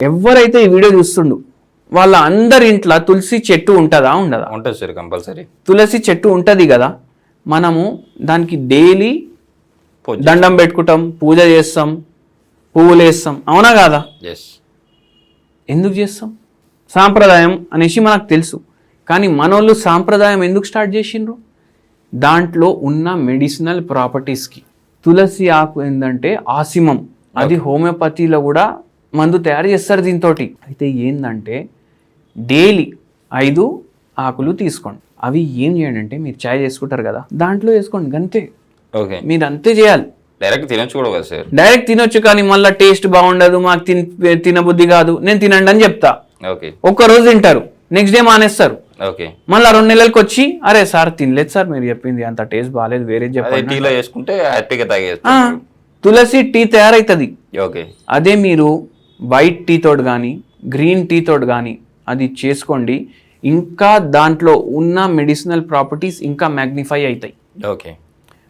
ఎవరైతే ఈ వీడియో చూస్తుండు వాళ్ళ అందరి ఇంట్లో తులసి చెట్టు ఉంటుందా ఉండదా? ఉంటుంది సార్ కంపల్సరీ. తులసి చెట్టు ఉంటుంది కదా మనము దానికి డైలీ దండం పెట్టుకుంటాం పూజ చేస్తాం పువ్వులు వేస్తాం అవునా కాదా? ఎస్ ఎందుకు చేస్తాం? సాంప్రదాయం అనేసి మనకు తెలుసు. కానీ మనోళ్ళు సాంప్రదాయం ఎందుకు స్టార్ట్ చేసిండ్రు? దాంట్లో ఉన్న మెడిసినల్ ప్రాపర్టీస్కి. తులసి ఆకు ఏంటంటే ఆసిమం. అది హోమియోపతిలో కూడా మందు తయారు చేస్తారు దీంతో అయితే ఏంటంటే డైలీ ఐదు ఆకులు తీసుకోండి. అవి ఏం చేయండి అంటే మీరు చాయ్ చేసుకుంటారు కదా దాంట్లో వేసుకోండి అంతే ఓకే. మీరు అంతే చేయాలి. డైరెక్ట్ తినొచ్చు కూడా కదా సార్? డైరెక్ట్ తినొచ్చు కానీ మళ్ళీ టేస్ట్ బాగుండదు మాకు తిన్ తినబుద్ధి కాదు నేను తినండి అని చెప్తా. ఓకే. ఒక్క రోజు తింటారు నెక్స్ట్ డే మానేస్తారు. ఓకే. మళ్ళీ రెండు నెలలకు వచ్చి అరే సార్ తినలేదు సార్ మీరు చెప్పింది అంత టేస్ట్ బాగాలేదు వేరే అదే చెప్పండి టీలో వేసుకుంటే హ్యాపీగా ఆ, తాగేస్తారు తులసి టీ తయారవుతుంది ఓకే. అదే మీరు వైట్ టీ తోటి కానీ గ్రీన్ టీతో కానీ అది చేసుకోండి. ఇంకా దాంట్లో ఉన్న మెడిసినల్ ప్రాపర్టీస్ ఇంకా మ్యాగ్నిఫై అవుతాయి. ఓకే.